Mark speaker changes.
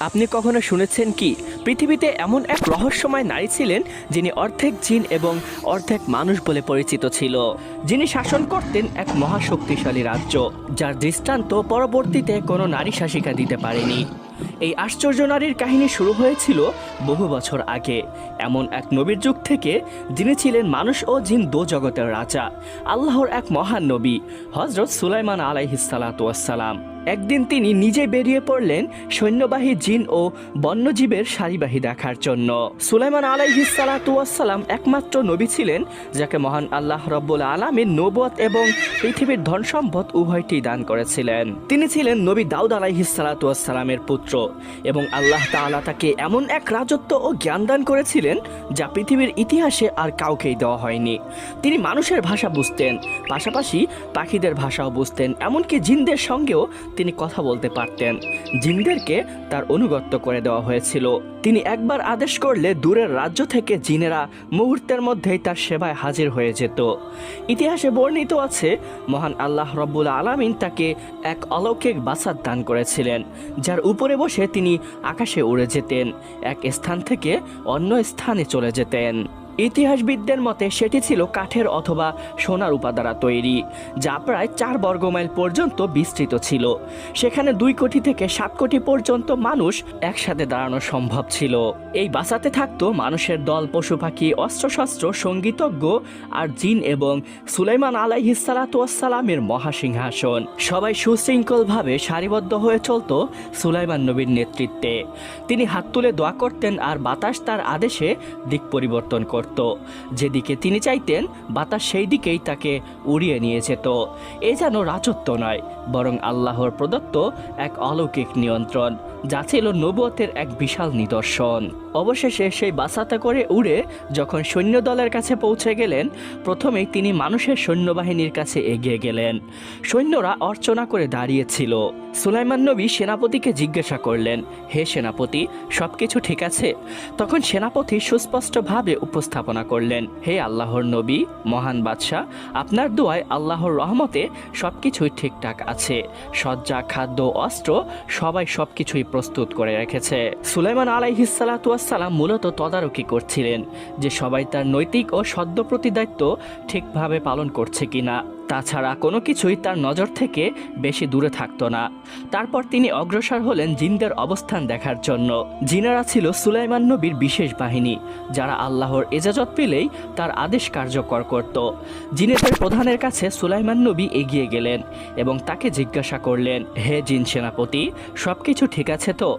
Speaker 1: আপনি কখনো শুনেছেন কি, পৃথিবীতে এমন এক রহস্যময় নারী ছিলেন যিনি অর্ধেক জিন এবং অর্ধেক মানুষ বলে পরিচিত ছিল। যিনি শাসন করতেন এক মহাশক্তিশালী রাজ্য, যার দৃষ্টান্ত পরবর্তীতে কোনো নারী শাসিকা দিতে পারেনি। এই আশ্চর্য নারীর কাহিনী শুরু হয়েছিল বহু বছর আগে। এমন এক নবীর যুগ থেকে যিনি ছিলেন মানুষ ও জিন দো জগতের রাজা, আল্লাহর এক মহান নবী হজরত সুলাইমান আলাইহিসালাতাম একদিন তিনি নিজে বেরিয়ে পড়লেন সৈন্যবাহী জিন ও বন্যজীবের সারিবাহী দেখার জন্য। সুলাইমান আলাইহিসালাতাম একমাত্র নবী ছিলেন, যাকে মহান আল্লাহ রব্বুল আলমীর নবত এবং পৃথিবীর ধন সম্পদ উভয়টি দান করেছিলেন। তিনি ছিলেন নবী দাউদ আলাইহিসালাতামের পুত্র। এবং আল্লাহ তাআলা তাকে এমন এক রাজত্ব ও জ্ঞান দান করেছিলেন যা পৃথিবীর ইতিহাসে আর কাউকেই দেওয়া হয়নি। তিনি মানুষের ভাষা বুঝতেন, পাশাপাশি পাখিদের ভাষাও বুঝতেন, এমনকি জিনদের সঙ্গেও তিনি কথা বলতে পারতেন। জিনদেরকে তার অনুগত্য করে দেওয়া হয়েছিল। তিনি একবার আদেশ করলে দূরের রাজ্য থেকে জিনেরা মুহূর্তের মধ্যেই তার সেবায় হাজির হয়ে যেত। ইতিহাসে বর্ণিত আছে, মহান আল্লাহ রব্বুল আলামিন তাকে এক অলৌকিক বাসার দান করেছিলেন, যার উপরে বসে তিনি আকাশে উড়ে যেতেন। এক স্থান থেকে অন্য স্থানে চলে যেতেন। ইতিহাসবিদদের মতে সেটি ছিল কাঠের অথবা সোনার উপা দ্বারা তৈরি, যা প্রায় চার বর্গমাইল পর্যন্ত বিস্তৃত ছিল। সেখানে দুই কোটি থেকে সাত কোটি পর্যন্ত মানুষ একসাথে দাঁড়ানো সম্ভব ছিল। এই বাসাতে থাকতো মানুষের দল, পশু পাখি, অস্ত্রশস্ত্র, সঙ্গীতজ্ঞ আর জিন এবং সুলাইমান আলাই আলাইহিসালাতামের মহাসিংহাসন। সবাই সুশৃঙ্খলভাবে সারিবদ্ধ হয়ে চলতো সুলাইমান নবীর নেতৃত্বে। তিনি হাত তুলে দোয়া করতেন আর বাতাস তার আদেশে দিক পরিবর্তন করত যেদিকে তিনি চাইতেন, বাতাস সেই দিকেই তাকে উড়িয়ে নিয়ে যেত। এ যেন রাজত্ব নয়, বরং আল্লাহর প্রদত্ত এক অলৌকিক নিয়ন্ত্রণ, যা ছিল নবুয়তের এক বিশাল নিদর্শন। অবশেষে সেই বাসাতে করে উড়ে যখন সৈন্য দলের কাছে পৌঁছে গেলেন, প্রথমেই তিনি মানুষের সৈন্যবাহিনীর কাছে এগিয়ে গেলেন। সৈন্যরা অর্চনা করে দাঁড়িয়েছিল। সুলাইমান নবী সেনাপতিকে জিজ্ঞাসা করলেন, হে সেনাপতি, সবকিছু ঠিক আছে? তখন সেনাপতি সুস্পষ্টভাবে উপস্থাপনা করলেন। হে আল্লাহর নবী, মহান বাদশাহ, আপনার দোয়ায় আল্লাহর রহমতে সব কিছুই ঠিকঠাক আছে। সজ্জা খাদ্য অস্ত্র সবাই সব কিছুই প্রস্তুত করে রেখেছে। সুলাইমান আলাইহিসালাতুয়াসাল্লাম মূলত তদারকি করছিলেন যে সবাই তার নৈতিক ও সদ্য প্রতি দায়িত্ব ঠিকভাবে পালন করছে কিনা। তাছাড়া কোনো কিছুই তার নজর থেকে বেশি দূরে থাকতো না। তারপর তিনি অগ্রসর হলেন জিনদের অবস্থান দেখার জন্য। জিনারা ছিল সুলাইমান নবীর বিশেষ বাহিনী, যারা আল্লাহর এজাজত পেলেই তার আদেশ কার্যকর করত। জিনেদের প্রধানের কাছে সুলাইমান নবী এগিয়ে গেলেন এবং তাকে জিজ্ঞাসা করলেন, হে জিন সেনাপতি সব কিছু ঠিক আছে তো?